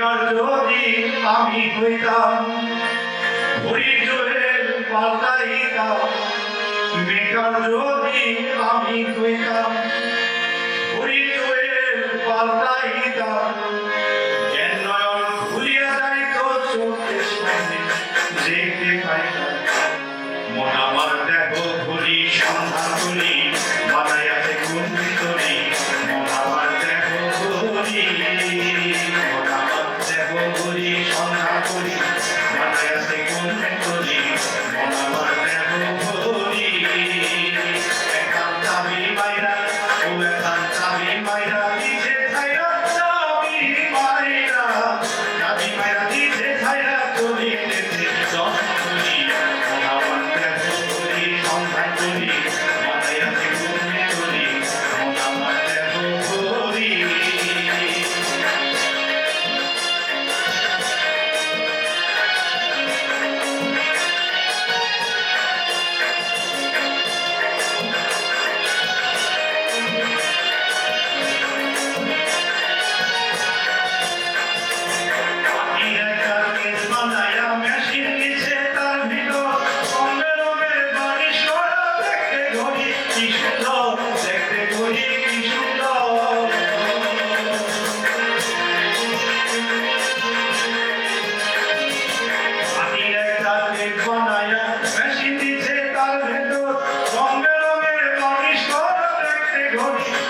বেকার যদি আমি হইতাম হরিজয়ের পাল্টাইতাম বেকার যদি আমি হইতাম হরিজয়ের পাল্টাইতাম